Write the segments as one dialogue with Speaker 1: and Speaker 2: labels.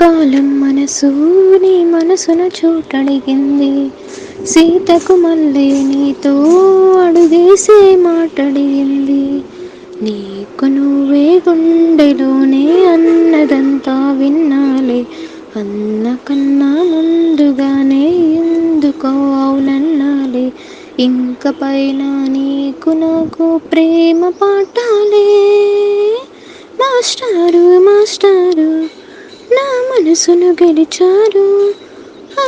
Speaker 1: కాలం మనసు నీ మనసును చూటడిగింది. సీతకు మళ్ళీ నీతో అడుగేసే మాటడిగింది. నీకు నువ్వే గుండెలోనే అన్నదంతా విన్నాలే. అన్న కన్నా ముందుగానే ఎందుకో అవునన్నాలే. ఇంక పైన నీకు నాకు ప్రేమ పాఠాలే. మాస్టారు మాస్టారు. మనసును గెలిచారు.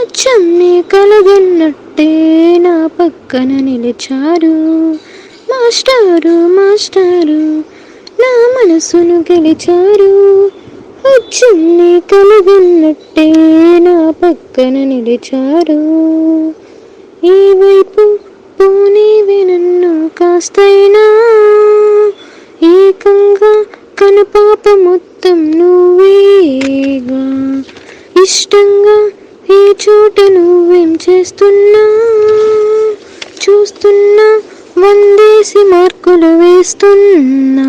Speaker 1: అచ్చం నీ కలగన్నట్టే నా పక్కన నిలిచారు. మాస్టారు మాస్టారు నా మనసును గెలిచారు. అచ్చం నీ కలగన్నట్టే నా పక్కన నిలిచారు. ఈ వైపు పోనీ నన్ను కాస్తైనా. కను కనుపాప మొత్తం నువ్వేగా. ఇష్టంగా ఈ చోట నువ్వేం చేస్తున్నా? చూస్తున్నా వందేసి మార్కులు వేస్తున్నా.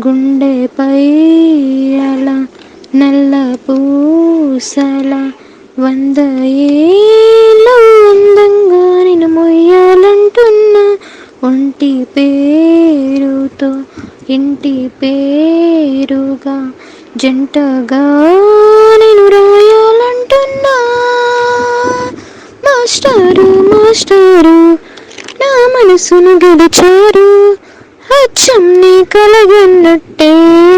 Speaker 1: గుండెపై అలా నల్ల పూసల వంద ఏ పేరుతో ఇంటి పేరుగా జంటగా నేను రాయాలంటున్నా. మాస్టారు మాస్టారు నా మనసును గెలిచారు. అచ్చం నీ కలగన్నట్టే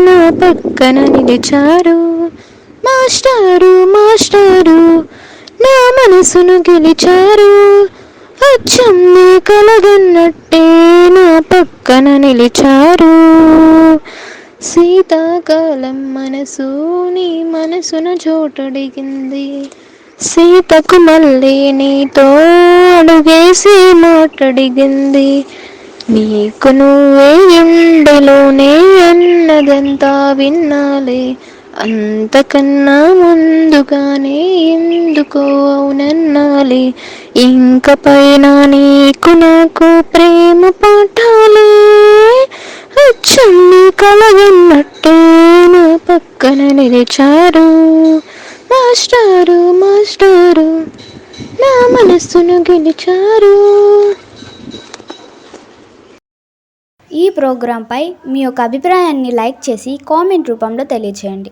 Speaker 1: నా పక్కన నిలిచారు. మాస్టారు మాస్టారు నా మనసును గెలిచారు. అచ్చం నీ కలగన్నట్టే నా పక్కన నిలిచారు. శీతాకాలం మనసు నీ మనసున చోటడిగింది. సీతకు మళ్ళీ నీతో అడుగేసి మాటడిగింది. నీకు నువ్వే ఎండలోనే అన్నదంతా విన్నాలే. అంతకన్నా ముందుగానే ఎందుకో అవునన్నాలి. ఇంక పైన నీకు నాకు ప్రేమ పాఠాలే. అచ్చం కలగన్నట్టే నా పక్కన నిలిచారు. మాస్టారు మాస్టారు నా మనస్సును గెలిచారు.
Speaker 2: ఈ ప్రోగ్రాంపై మీ యొక్క అభిప్రాయాన్ని లైక్ చేసి కామెంట్ రూపంలో తెలియచేయండి.